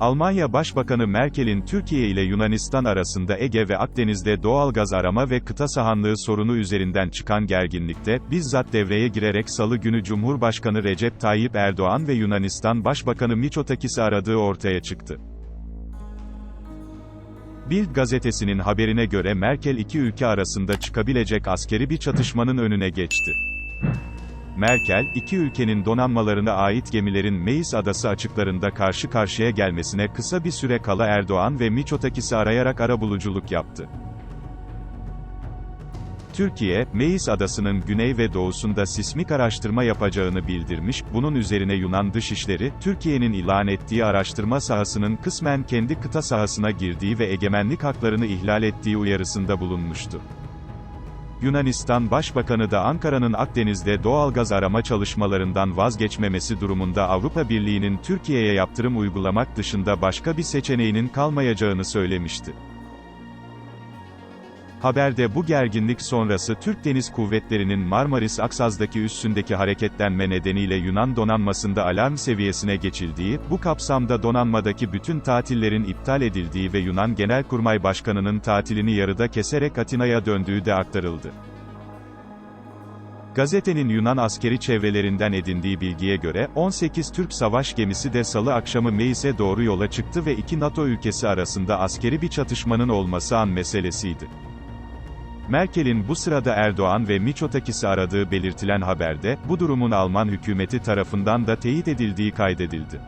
Almanya Başbakanı Merkel'in Türkiye ile Yunanistan arasında Ege ve Akdeniz'de doğalgaz arama ve kıta sahanlığı sorunu üzerinden çıkan gerginlikte, bizzat devreye girerek salı günü Cumhurbaşkanı Recep Tayyip Erdoğan ve Yunanistan Başbakanı Mitsotakis'i aradığı ortaya çıktı. Bild gazetesinin haberine göre Merkel iki ülke arasında çıkabilecek askeri bir çatışmanın önüne geçti. Merkel, iki ülkenin donanmalarına ait gemilerin Meis adası açıklarında karşı karşıya gelmesine kısa bir süre kala Erdoğan ve Mitsotakis'i arayarak arabuluculuk yaptı. Türkiye, Meis adasının güney ve doğusunda sismik araştırma yapacağını bildirmiş, bunun üzerine Yunan Dışişleri, Türkiye'nin ilan ettiği araştırma sahasının kısmen kendi kıta sahasına girdiği ve egemenlik haklarını ihlal ettiği uyarısında bulunmuştu. Yunanistan Başbakanı da Ankara'nın Akdeniz'de doğalgaz arama çalışmalarından vazgeçmemesi durumunda Avrupa Birliği'nin Türkiye'ye yaptırım uygulamak dışında başka bir seçeneğinin kalmayacağını söylemişti. Haberde bu gerginlik sonrası Türk Deniz Kuvvetleri'nin Marmaris Aksaz'daki üssündeki hareketlenme nedeniyle Yunan donanmasında alarm seviyesine geçildiği, bu kapsamda donanmadaki bütün tatillerin iptal edildiği ve Yunan Genelkurmay Başkanı'nın tatilini yarıda keserek Atina'ya döndüğü de aktarıldı. Gazetenin Yunan askeri çevrelerinden edindiği bilgiye göre, 18 Türk savaş gemisi de salı akşamı Meis'e doğru yola çıktı ve iki NATO ülkesi arasında askeri bir çatışmanın olması an meselesiydi. Merkel'in bu sırada Erdoğan ve Mitsotakis'i aradığı belirtilen haberde, bu durumun Alman hükümeti tarafından da teyit edildiği kaydedildi.